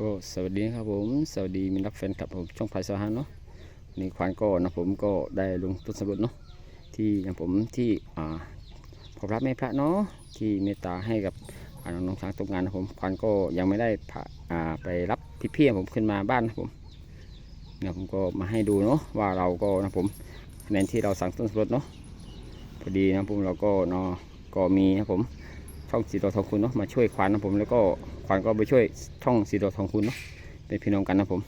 ก็สวัสดีครับผมสวัสดีมิตรรักแฟนคลับผมช่องพลายสวรรค์เนาะนี่ควานก็นะผมก็ได้ลงต้นสำรวจเนาะที่อย่างผมที่อ่าพอพระแม่พระเนาะที่เมตตาให้กับน้องช้างตกงานนะผมควานก็ยังไม่ได้อ่าไปรับพี่ๆผมขึ้นมาบ้านนะผมเนี่ยผมก็มาให้ดูเนาะว่าเราก็นะผมคะแนนที่เราสั่งต้นสำรวจเนาะพอดีนะผมเราก็เนาะก็มีนะผม ช่องสีดอทองคุณเนาะมาช่วยควานนะผมแล้วก็ควานก็ไปช่วยช่องสีดอทองคุณเนาะเป็นพี่น้องกันนะผม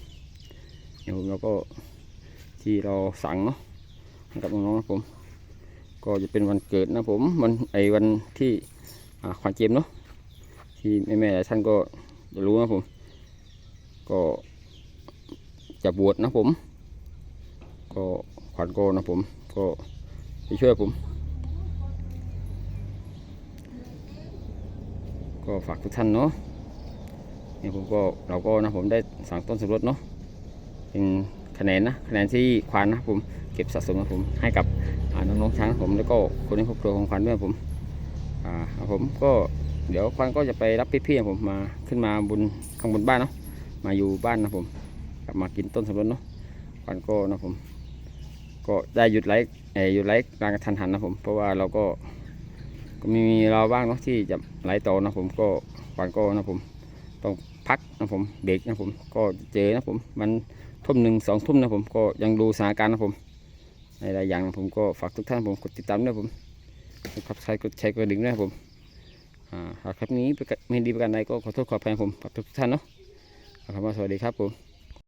เดี๋ยวผมแล้วก็ที่เราสั่งเนาะกับน้องๆนะผม ก็จะเป็นวันเกิดนะผมวันไอ้วันที่อ่าควานเจมเนาะที่แม่ๆหลายท่านก็จะรู้นะผม ก็จะบวชนะผม ก็ควานก็นะผม ก็ไปช่วยผม ก็ฝากทุกท่านเนาะนี่ผมก็เราก็นะผมได้สั่งต้นสมรสเนาะเป็นคะแนนนะคะแนนที่ควานนะผมเก็บสะสมนะผมให้กับน้องๆช้างนผมแล้วก็คนในครอบครัวของควานด้วยผมอ่าผมก็เดี๋ยวควานก็จะไปรับพี่ๆผมมาขึ้นมาบนข้างบนบ้านเนาะมาอยู่บ้านนะผมกลับมากินต้นสมรสเนาะควานก็นะผมก็ได้หยุดไลฟ์เออหยุดไลฟ์กลางกระทันหันนะผมเพราะว่าเราก็ ก็มีเราบ้างเนาะที่จะไหลต่อนะผมก็ควานก็นะผมต้องพักนะผมเบรกนะผมก็เจอนะผมมันทุ่มหนึ่งสองทุ่มนะผมก็ยังดูสถานการณ์นะผมในหลายอย่างนะผมก็ฝากทุกท่านผมกดติดตามด้วยผมกดใช้กดแชร์กดดิ่งด้วยผมอ่าหากคลิปนี้ไม่ดีประการใดก็ขอโทษขออภัยผมกับทุกท่านเนาะขอบคุณสวัสดีครับผม